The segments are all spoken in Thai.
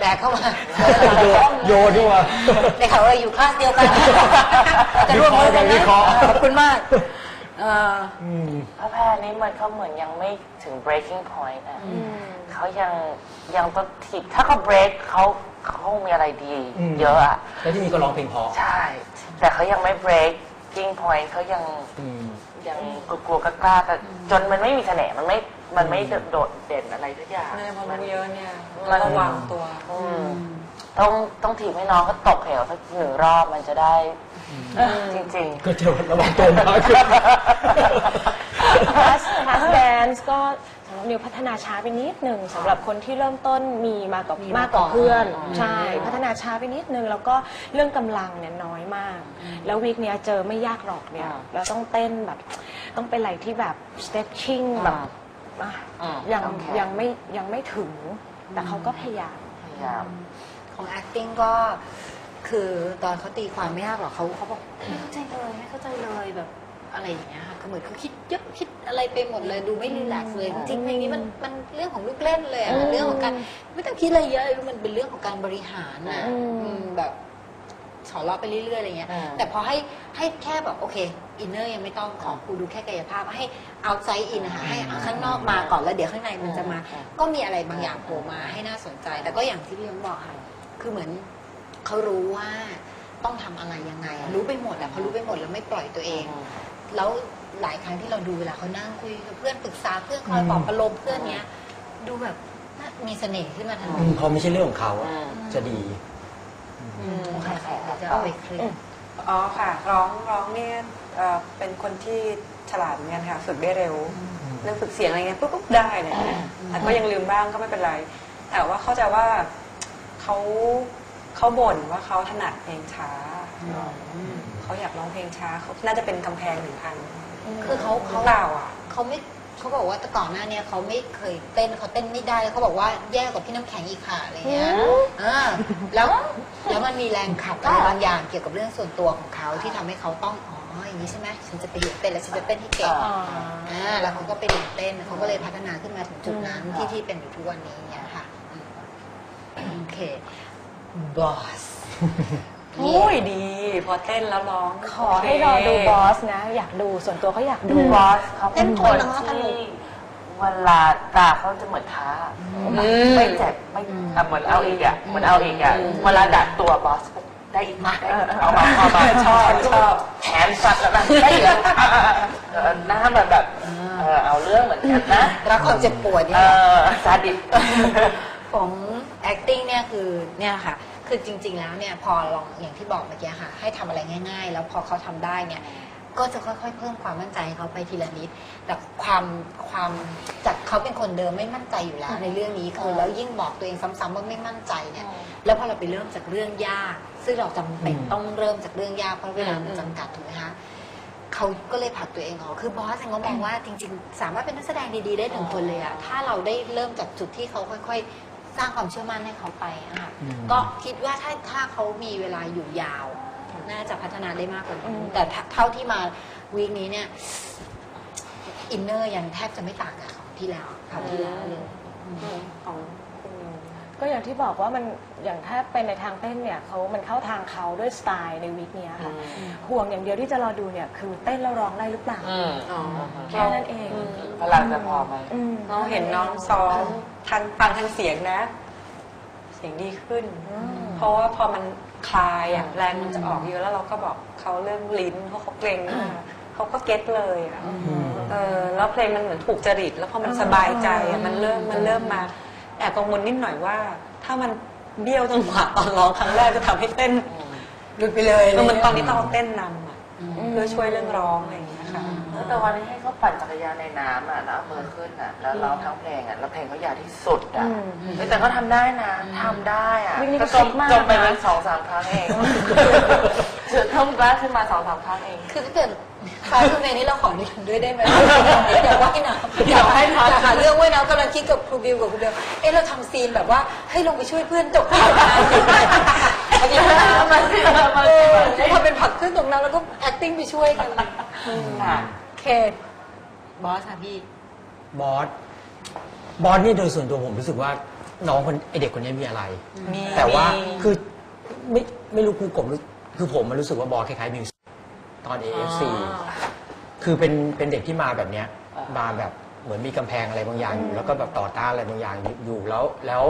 แบกเข้ามาโยนโยนด้วยได้ข่าวว่าอยู่คลาสเดียวกันวิเคราะห์กันวิเคราะขอบคุณมากพระแพรนี้มันเขาเหมือนยังไม่ถึง breaking point อะเขายังยังต้องถีบถ้าเขา break เขาเขาคงมีอะไรดี เยอะอะแล้วที่มีก็ร้องเพลงพราะใช่ แต่เขายังไม่ breaking point เขายังยังกลัวกล้าๆจนมันไม่มีเสน่ห์มันไม่ มันไม่โดดเด่นอะไรทุกอย่างเนี่ยพอรู้เยอะเนี่ยมันระวังตัว อืมต้องต้องถีบให้น้องเขาตกเหวสักหนึ่งรอบมันจะได้ จริงก็จะระวังตัวมากขึ้นคลาสคลาสแดนซ์ก็สำหรับนิวพัฒนาช้าไปนิดหนึ่งสำหรับคนที่เริ่มต้นมีมากับมากกว่าเพื่อน ใช่ พัฒนาช้าไปนิดนึง แล้วก็เรื่องกำลังเนี่ยน้อยมาก แล้ววีคเนี้ยเจอไม่ยากหรอกเนี่ยอ่าเราต้องเต้นแบบ ต้องเป็นอะไรที่แบบ stretching แบบ อะอ่ายังโอเค ยังไม่ยังไม่ถึง แต่เขาก็พยายามๆพยายาม ของ acting ก็คือตอนเขาตีความไม่ยากหรอกเขาเขาบอกไม่เข้าใจเลยไม่เข้าใจเลยแบบอะไรอย่างเงี้ยค่ะคือเหมือนเขาคิดเยอะคิดอะไรไปหมดเลยดูไม่รีแลกซ์เลยจริงๆเพลงนี้มันมันเรื่องของลูกเล่นเลยอะเรื่องของการไม่ต้องคิดอะไรเยอะมันเป็นเรื่องของการบริหารอะอืม อืมแบบ สอนเราไปเรื่อยๆอะไรเงี้ยอืมแต่พอให้ให้แค่แบบโอเคอินเนอร์ยังไม่ต้องของครูดูแค่กายภาพให้เอาไซด์อินนะคะให้ข้างนอกมาก่อนแล้วเดี๋ยวข้างในมันจะมา ก็มีอะไรบางอย่างโผล่มาให้น่าสนใจ แต่ก็อย่างที่พี่ยงบอกค่ะ คือเหมือนเขารู้ว่าต้องทำอะไรยังไงอะรู้ไปหมดอะพอรู้ไปหมดแล้วไม่ปล่อยตัวเอง แล้วหลายครั้งที่เราดูเวลาเขานั่งคุยกับเพื่อนปรึกษาเพื่อนคอยปลอบประโลมเพื่อนเนี้ย ดูแบบน่ามีเสน่ห์ขึ้นมาทันอืทีมพอไม่ใช่เรื่องของเขาอะอืมจะดีโอเคค่ะเดี๋ยวจะเอาไปคลิปอ๋อค่ะ ร้องร้องเนี่ยเอ่อเป็นคนที่ฉลาดเหมือนกันค่ะฝึกได้เร็วเรื่องฝึกเสียงอะไรเงี้ยปุ๊บปุ๊บได้เลยแต่ก็ยังลืมบ้างก็ไม่เป็นไร แต่ว่าเข้าใจว่าเขาเขาบ่นว่าเขาถนัดเพลงช้าเขาอยากร้องเพลงช้าเขาน่าจะเป็นกำแพงหนึ่งพันคือเขาเขาเขาเปล่าอะ เขาไม่ เขาบอกว่าแต่ก่อนหน้าเนี้เขาไม่เคยเต้นเขาเต้นไม่ได้แล้วเขาบอกว่าแย่กว่าพี่น้ำแข็งอีกค่ะอะไรเงี้ยอ่าแล้วแล้วมันมีแรงขับอะไรบางอย่างเกี่ยวกับเรื่องส่วนตัวของเขาที่ทำให้เขาต้องอ๋ออย่างนี้ใช่ไหมฉันจะไปเรียนเต้นแล้วฉันจะเต้นให้เก่งอ่าอ่าแล้วเขาก็ไปเรียนเต้นเขาก็เลยพัฒนาขึ้นมาถึงจุดนั้นที่ที่เป็นอยู่ทุกวันนี้เนี่ยค่ะอืมโอเคบอส โอ้ยดี พอเต้นแล้วร้องขอให้รอดูบอสนะ อยากดูส่วนตัวเขาอยากดูบอสเขาเป็นคนที่เวลาตาเขาจะเหมือนท้าไม่เจ็บไม่อะเหมือนเอาอีกอะเหมือนเอาอีกอะเวลาดัดตัวบอสก็ได้อีกมาได้อีกเอามาเอามาชอบชอบแขนสัตว์แล้วนะได้อีกอะอะอะเออหน้ามันแบบเออเอาเรื่องเหมือนกันนะรักความเจ็บปวดเอเนี่ยอซาดิส ของ acting เนี่ยคือเนี่ยค่ะ คือจริง ๆ แล้วเนี่ยพอลองอย่างที่บอกเมื่อกี้ค่ะ ให้ทำอะไรง่าย ๆ แล้วพอเขาทำได้เนี่ย ก็จะค่อยๆ เพิ่มความมั่นใจให้เขาไปทีละนิด แต่ความความจากเขาเป็นคนเดิมไม่มั่นใจอยู่แล้ว ในเรื่องนี้คือแล้วยิ่งบอกตัวเองซ้ำๆว่าไม่มั่นใจเนี่ย แล้วพอเราไปเริ่มจากเรื่องยาก ซึ่งเราจำเป็นต้องเริ่มจากเรื่องยากเพราะเวลามันจำกัดถูกไหมคะเขาก็เลยผลักตัวเองออกคือบอสเองก็มองว่าจริง ๆ สามารถเป็นนักแสดงดีๆได้ถึงคนเลยอะถ้าเราได้เริ่มจากจุดที่เขาค่อย ๆ สร้างความเชื่อมั่นให้เขาไปอะค่ะอืม ก็คิดว่าถ้าถ้าเขามีเวลาอยู่ยาว น่าจะพัฒนาได้มากกว่านี้แต่ถ้าเท่าที่มาวีคนี้เนี่ยอินเนอร์ยังแทบจะไม่ต่างกับของที่แล้วคราวที่แล้วเลยของคุณนิว ก็อย่างที่บอกว่ามันอย่างถ้าเป็นในทางเต้นเนี่ยเขามันเข้าทางเขาด้วยสไตล์ในวีคเนี้ยค่ะ ห่วงอย่างเดียวที่จะรอดูเนี่ยคือเต้นแล้วร้องได้หรือเปล่า อืมอ๋อแค่นั้นเองพลังจะพอไหมอืมเราเห็นน้องซ้อมทางฟังทางเสียงนะ เสียงดีขึ้น เพราะว่าพอมันคลายอะแรงมันจะออกเยอะแล้วเราก็บอกเขาเรื่องลิ้นเพราะเขาเกรงมากเขาก็เก็ตเลยอะเออแล้วเพลงมันเหมือนถูกจริต แล้วพอมันสบายใจอะมันเริ่มมันเริ่มมา แอบกังวลนิดหน่อยว่า ถ้ามันเบี้ยวจังหวะตอนร้องครั้งแรกจะทำให้เต้นหลุดไปเลยเออมันตอนนี้ต้องเอาเต้นนำอะเพื่อช่วยเรื่องร้องอะไรอย่างเงี้ยค่ะแต่วันนี้ให้เขาปั่นจักรยานในน้ำอะแล้วเอามือขึ้นอะแล้วร้องทั้งเพลงอะแล้วเพลงเขายาวที่สุดอะเฮ้ยแต่เขาทำได้นะทำได้อะวิ่งนี่ก็ก็จคิมดมากจมไปนะเป็นสองสามครั้งเอง จุดท่มกล้าขึ้นมาสองสามครั้งเอง คือถ้าเกิดฟ้าคือในนี้เราขอเรียนด้วยได้ไหมเดี๋ยวว่าให้นะเดี๋ยวให้พักหาเรื่องไว้นะกำลังคิดกับครูบิวกับครูเบลเอ๊ะเราทำซีนแบบว่าให้ลงไปช่วยเพื่อนจบงานมาสิมาสิพอเป็นผักเครื่องตกน้ำแล้วก็ acting ไปช่วยกันค่ะเคบอสค่ะพี่บอสบอสนี่โดยส่วนตัวผมรู้สึกว่าน้องคนไอเด็กคนนี้มีอะไรมีแต่ว่ามีคือไม่ไม่รู้ครูกบรู้ คือผมมันรู้สึกว่าบอสคล้ายๆมิวสิกตอน AFC คือเป็นเป็นเด็กที่มาแบบเนี้ยมาแบบเหมือนมีกำแพงอะไรบางอย่างอยู่แล้วก็แบบต่อต้านอะไรบางอย่างอยู่อยู่แล้วแล้ว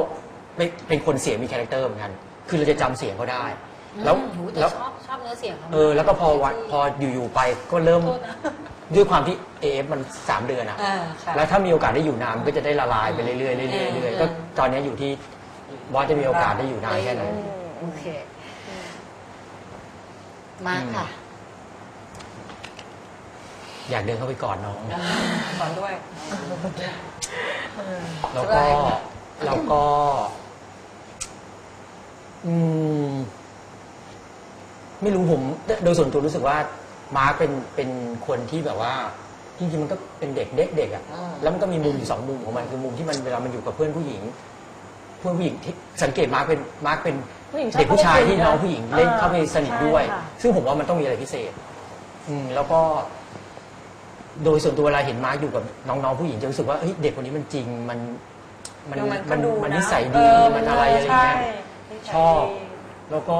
ไม่เป็นคนเสียงมีคาแรคเตอร์เหมือนกัน คือเราจะจำเสียงเขาได้ แล้วอืมหูแต่แล้วชอบชอบเนื้อเสียงเขาเออแล้วก็พอวันพออยู่ๆไปก็เริ่มด้วยความที่ AF มัน 3 เดือนอะอ่าค่ะแล้วถ้ามีโอกาสได้อยู่นานมันก็จะได้ละลายไปเรื่อยๆเรื่อยๆเรื่อยๆก็ตอนนี้อยู่ที่บอสจะมีโอกาสได้อยู่นานแค่ไหน โอเค มาค่ะ อยากเดินเข้าไปกอดน้อง สอนด้วย แล้วก็แล้วก็ อืม ไม่รู้ผมโดยส่วนตัวรู้สึกว่า มาร์คเป็นเป็นคนที่แบบว่าจริงๆมันก็เป็นเด็กเด็กเด็กอะแล้วมันก็มีมุมอยู่สองมุมของมันคือมุมที่มันเวลามันอยู่กับเพื่อนผู้หญิงเพื่อน ผู้หญิงที่สังเกตมาร์คเป็นมาร์คเป็นผู้หญิงชอบเด็กผู้ชายที่เข้าไปคุยน้องผู้หญิงเล่นอ่าเข้าไปสนิทด้วย ใช่ค่ะ ซึ่งผมว่ามันต้องมีอะไรพิเศษ อืมแล้วก็ โดยส่วนตัวเวลาเห็นมาร์คอยู่กับน้องๆผู้หญิงจะรู้สึกว่าเฮ้ยเด็กคนนี้มันจริงมันมันเออมันก็มันดูมันนะนิสัยเอดีอมันอะไรอะไรใช่เงี้ยนิสัยชอบดีแล้วก็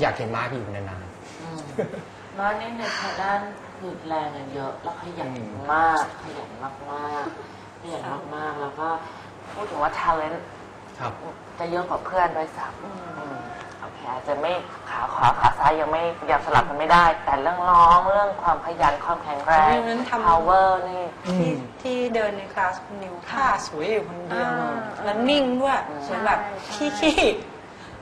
อยากเห็นมาร์คอยู่นาน อืมน้อยนี่ในทางด้านคือแรงกันเยอะ แล้วขยันอืมมาก ขยันมากมากๆขยันมากมากๆแล้วก็ พูดถึงว่า talent ๆครับ จะเยอะกว่าเพื่อนด้วยซ้ำอืมโอเคอาจจะไม่ขาขวาขาซ้ายยังไม่ยังสลับกันไม่ได้ แต่เรื่องร้องเรื่องความขยันความแข็งแรง เรื่องนั้นทำ power นี่ ที่ที่เดินในคลาสคุณนิวท่าสวยอยู่คนเดียวอ่าแล้วนิ่งด้วยเหมือนแบบใช่ ขี้ขี้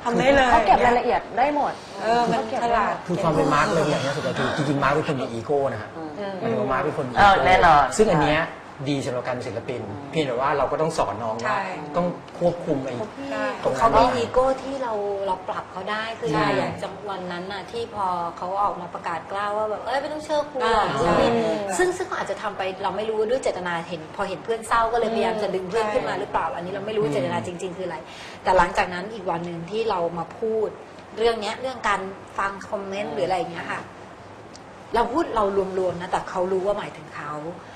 ทำได้เลยเขาเก็บรายละเอียดได้หมดเออมันขก็บฉได้ลาดหมดคือความเป็นมาร์คเลยอย่างนี้สุดก็คือจริงๆมาร์คเป็นคนมีอีโก้นะฮะอืมหมายถึงว่ามาร์คเป็นคนมีเออแน่นอน ซึ่งอันเนี้ย ดีสำหรับการเป็นศิลปิน เพียงแต่ว่าเราก็ต้องสอนน้องว่าใช่ ต้องควบคุมไอ้ใช่ตรงนั้เขานมีอีโก้ที่เราเราปรับเขาได้คือใช่อย่างจังวันนั้นน่ะที่พอเขาออกมาประกาศกล้าวว่าแบบเอ้ยไม่ต้องเชื่อครูหรอกอ่านู่นนี่ใช่ซึ่งซึ่งเขาอาจจะทำไปเราไม่รู้ด้วยเจตนาเห็น พอเห็นเพื่อนเศร้าก็เลยพยายามจะดึงเพื่อนใช่ ขึ้นมาหรือเปล่าอันนี้เราไม่รู้อืม เจตนาจริง ๆ คืออะไร แต่หลังจากนั้นอีกวันหนึ่งที่เรามาพูด เรื่องเนี้ยเรื่องการฟังคอมเมนต์หรืออะไรอย่างเงี้ยค่ะ เราพูดเรารวมๆนะแต่เขารู้ว่าหมายถึงเขา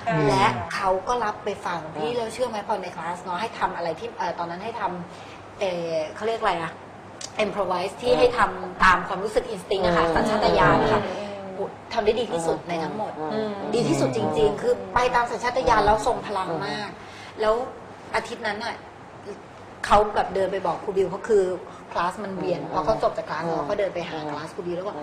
ใช่และเขาก็รับไปฟังพี่เราเชื่อไหมพอในคลาสเนาะให้ทำอะไรที่เอ่อตอนนั้นให้ทำเออเขาเรียกอะไรอะ improvise ที่ให้ทำตามความรู้สึกอินสติ้งอะค่ะอืมสัญชาตญาณนะคะทำได้ดีที่สุดในทั้งหมดอืมดีที่สุดจริง ๆ คือไปตามสัญชาตญาณแล้วทรงพลังมาก แล้วอาทิตย์นั้นน่ะเขาแบบเดินไปบอกครูบิวเขาคือคลาสมันเวียนพอเขาจบจากคลาสเขาก็เดินไปหาคลาสครูบิวแล้วก็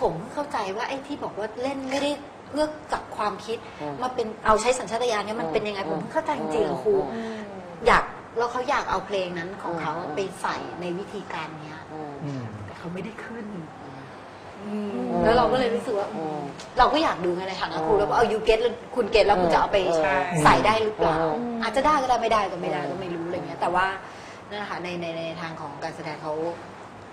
ผมเพิ่งเข้าใจว่าไอ้ที่บอกว่าเล่นไม่ได้เพื่อจับความคิดอืมมาเป็นเอาใช้สัญชาตญาณเนี่ยมันเป็นยังไงอืมผมเพิ่งเข้าใจจริงๆอะครูอืมอยากแล้วเขาอยากเอาเพลงนั้นของเขาอืมไปใส่ในวิธีการเนี้ยอืมอืมแต่เขาไม่ได้ขึ้นแล้วเราก็เลยรู้สึกว่าอืมเราก็อยากดูไงในฐานะครูแล้วว่าเอายูเก็ตคุณเก็ตแล้วคุณจะเอาไปใช่ใส่ได้หรือเปล่าอืมอาจจะได้ก็ได้ไม่ได้ก็ไม่ได้ก็ไม่รู้อะไรเงี้ย แต่ว่านั่นแหละค่ะในในในทางของการแสดงเขา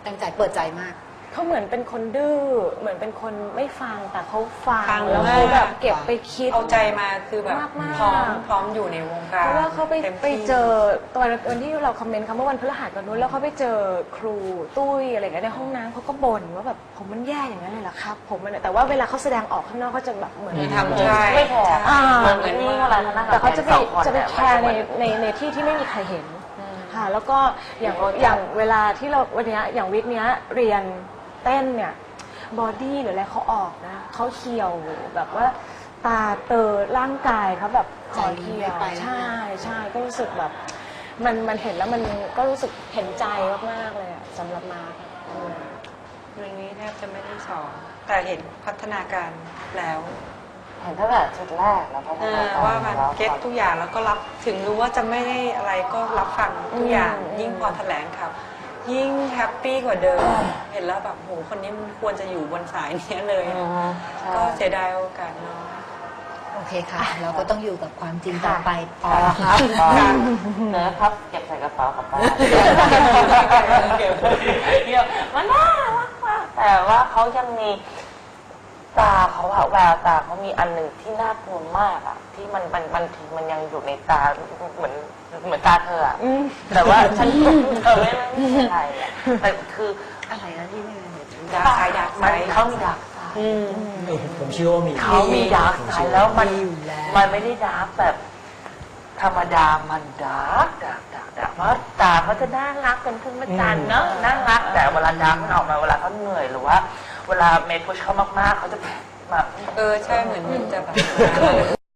ตั้งใจเปิดใจมาก เขาเหมือนเป็นคนดื้อเหมือนเป็นคนไม่ฟังแต่เขาฟังฟังแล้วมากเขาแบบเก็บไปคิด เอาใจมาคือแบบมากๆ พร้อมพร้อมอยู่ในวงการเพราะว่าเขาไปต็มที่ ไปเจอตอนวันที่เราคอมเมนต์คำว่าวันพฤหัสวันนู้นแล้วเขาไปเจอครูตุ้ยอะไรอย่างเงี้ยในห้องน้ำเขาก็บ่นว่าแบบผมมันแย่อย่างนั้นเลยเหรอครับผมมันแต่ว่าเวลาเขาแสดงออกข้างนอกเขาจะแบบเหมือนทำใช่ไม่พออ่า เหมือนเหมือนนี่เวลาเขานั่งแต่เขาจะไปสองคนจะไปเนี่ยแชร์ในมันจะในในที่ที่ไม่มีใครเห็นอืมค่ะแล้วก็อย่างเข้าใจอย่างเวลาที่เราวันเนี้ยอย่างวิกเนี้ยเรียน เต้นเนี่ยบอดี้หรืออะไรเขาออกนะเขาเขียวแบบว่าตาเตอร่างกายเขาแบบคอเขียวใจไม่ไปนะใช่ใช่ก็รู้สึกแบบ มันมันเห็นแล้วมันก็รู้สึกเห็นใจมากๆเลยอะสำหรับมาร์คอืมเรื่องนี้แทบจะไม่ได้สอนแต่เห็นพัฒนาการแล้วเห็นตั้งแต่ชุดแรกแล้วพัฒเอนาอการว่ามันแล้วเก็ตทุกอย่างแล้วก็รับถึงรู้ว่าจะไม่ได้อะไรก็รับฟังทุกอย่างอืมยิ่งพอแถลงครับ ยิ่งแฮปปี้กว่าเดิม เห็นแล้วแบบโหคนนี้มันควรจะอยู่บนสายเนี้ยเลยอือฮึใช่ก็เสียดายโอกาสน้อยโอเคค่ะ เราก็ต้องอยู่กับความจริงต่อไปต่อครับเนื้อครับเก็บใส่กระเป๋ากลับบ้านเดี๋ยวมันน่ารักมากแต่ว่าเขายังมี ตาเขาอะแววตาเขามีอันหนึ่งที่น่ากลัวมากอะที่มันมันมันถึมันยังอยู่ในตาเหมือนเหมือนตาเธออะแต่ว่าฉันเธอไม่ไม่เป็นไรอะแต่คืออะไรนะที่ไม่ดาร์กไซด์ดาร์กไซมด์เขามีดาร์กไซด์ผมเชื่อว่ามีเขามีดาร์กไซด์แล้วมันมันไม่ได้ดาร์กแบบธรรมดามันดาร์กดาร์กดาร์กดากเพราะตาเขาจะน่ารักเป็นขึ้นมาจันเนาะน่ารักแต่เวลาดาร์กมันออกมาเวลาเขาเหนื่อยหรือว่า เวลาเมย์พุชเขามากๆเขาจะแบบ เออ ใช่เหมือนจะแบบ